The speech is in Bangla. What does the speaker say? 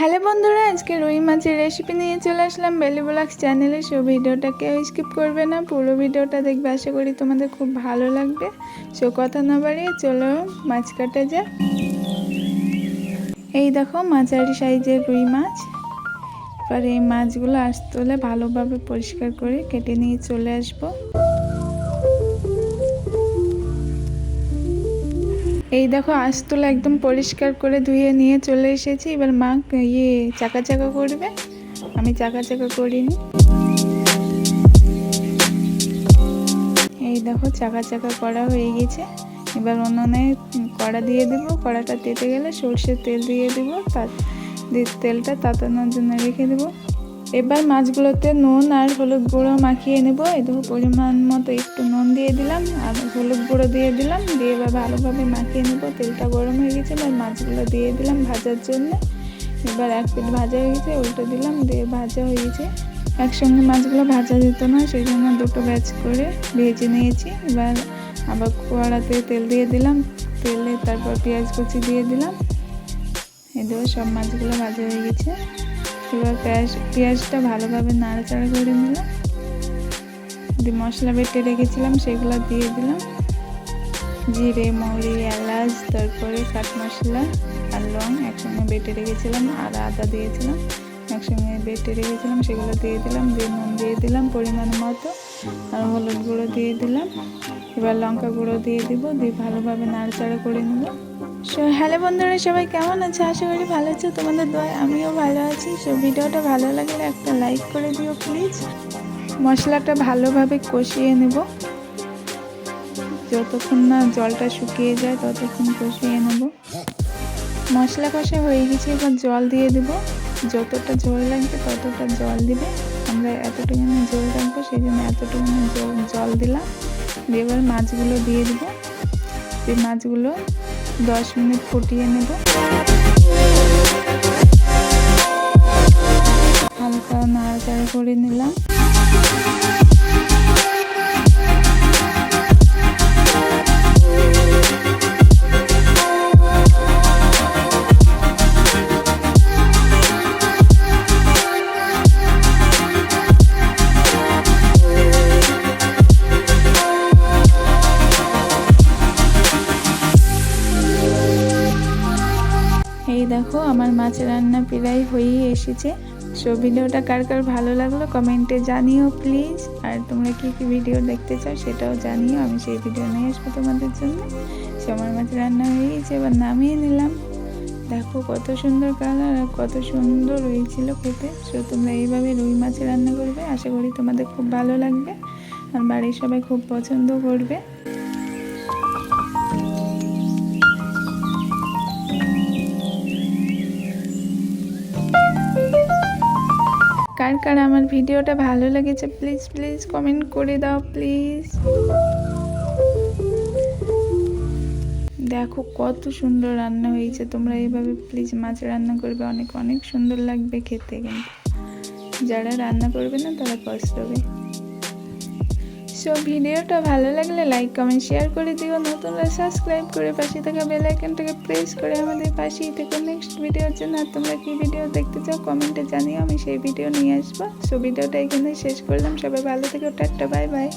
হ্যালো বন্ধুরা, আজকে রুই মাছের রেসিপি নিয়ে চলে আসলাম বেলি ব্লগস চ্যানেলে সো ভিডিওটা কেউ স্কিপ করবে না, পুরো ভিডিওটা দেখবে। আশা করি তোমাদের খুব ভালো লাগবে। সো কথা না বাড়িয়ে চলো মাছ কাটা যা এই দেখো, মাঝারি সাইজের রুই মাছ। এবার এই মাছগুলো আসতে হলে ভালোভাবে পরিষ্কার করে কেটে নিয়ে চলে আসব। এই দেখো, আস্তলা একদম পরিষ্কার করে ধুয়ে নিয়ে চলে এসেছি। এবার মা ইয়ে চাকা চাকা করবে। আমি চাকা চাকা করিনি। এই দেখো, চাকা চাকা করা হয়ে গেছে। এবার উনুনে কড়া দিয়ে দেবো। কড়াটা তেতে গেলে সর্ষের তেল দিয়ে দেবো। তার তেলটা তাতানোর জন্য রেখে দেবো। এবার মাছগুলোতে নুন আর হলুদ গুঁড়ো মাখিয়ে নেব। দেখো, পরিমাণ মতো একটু নুন দিয়ে দিলাম, আর হলুদ গুঁড়ো দিয়ে দিলাম, দিয়ে এবার ভালোভাবে মাখিয়ে নেব। তেলটা গরম হয়ে গেছে, এবার মাছগুলো দিয়ে দিলাম ভাজার জন্য। এবার এক পিঠ ভাজা হয়ে গেছে, উল্টো দিলাম, দিয়ে ভাজা হয়ে গেছে। একসঙ্গে মাছগুলো ভাজা যেত না, সেই জন্য দুটো ব্যাচ করে ভেজে নিয়েছি। এবার আবার কড়াতে তেল দিয়ে দিলাম, তেলে তারপর পেঁয়াজ কুচি দিয়ে দিলাম। এই দেখো, সব মাছগুলো ভাজা হয়ে গেছে। এবার পেঁয়াজ, পেঁয়াজটা ভালোভাবে নাড়াচাড়া করে নিলাম। দিয়ে মশলা বেটে রেখেছিলাম, সেগুলো দিয়ে দিলাম। জিরে, মৌরি, এলাচ, তারপরে কাঠ মশলা আর লং একসঙ্গে বেটে রেখেছিলাম আর আদা দিয়েছিলাম। একসঙ্গে বেটে রেখেছিলাম, সেগুলো দিয়ে দিলাম। দিয়ে নুন দিয়ে দিলাম পরিমাণ মতো। আর হলুদ গুঁড়ো দিয়ে দিলাম। এবার লঙ্কা গুঁড়ো দিয়ে দিব, দিয়ে ভালোভাবে নাড়াচাড়া করে নেব। সো, হ্যালো বন্ধুরা, সবাই কেমন আছে? আশা করি ভালো আছো। তোমাদের দয় আমিও ভালো আছি। সো, ভিডিওটা ভালো লাগলে একটা লাইক করে দিও, প্লিজ। মশলাটা ভালোভাবে কষিয়ে নেব। যতক্ষণ না জলটা শুকিয়ে যায়, ততক্ষণ কষিয়ে নেব। মশলা কষা হয়ে গেছে, এবার জল দিয়ে দেব। যতটা জল লাগবে, ততটা জল দিবে। আমরা এতটুকুনি জল রাখব, সেই জন্য এতটুকুনি জল দিলাম। দিয়ে এবার মাছগুলো দিয়ে দেবো। এই মাছগুলো দশ মিনিট ফুটিয়ে নেব। হালকা নাড়াচাড়া করে নিলাম। দেখো, আমার মাছ রান্না প্রায় হয়েই এসেছে। সো ভিডিওটা কার কার ভালো লাগল কমেন্টে জানিও প্লিজ আর তোমরা কী কী ভিডিও দেখতে চাও সেটাও জানিও, আমি সেই ভিডিও নিয়ে আসব তোমাদের জন্য। সে আমার মাছ রান্না হয়ে গেছে এবার নামিয়ে নিলাম। দেখো কত সুন্দর কালার আর কত সুন্দর হয়েছিল খেতে। সো তোমরা এইভাবে রুই মাছের রান্না করবে, আশা করি তোমাদের খুব ভালো লাগবে। আর বাড়ির সবাই খুব পছন্দ করবে। কার কার আমার ভিডিওটা ভালো লেগেছে প্লিজ প্লিজ কমেন্ট করে দাও প্লিজ দেখো কত সুন্দর রান্না হয়েছে, তোমরা এইভাবে প্লিজ মাছ রান্না করবে, অনেক অনেক সুন্দর লাগবে খেতে কিন্তু। যারা রান্না করবে না, তারা পস্তাবে সো ভিডিওটা ভালো লাগলে লাইক কমেন্ট শেয়ার করে দিও। নতুনরা সাবস্ক্রাইব করে পাশে থাকা বেল আইকনটাকে প্রেস করে আমাদের পাশেই থেকে। নেক্সট ভিডিওর জন্য আর তোমরা কী ভিডিও দেখতে চাও কমেন্টে জানিও, আমি সেই ভিডিও নিয়ে আসব। সো ভিডিওটা এখানে শেষ করলাম। সবাই ভালো থেকো, টাটা বাই বাই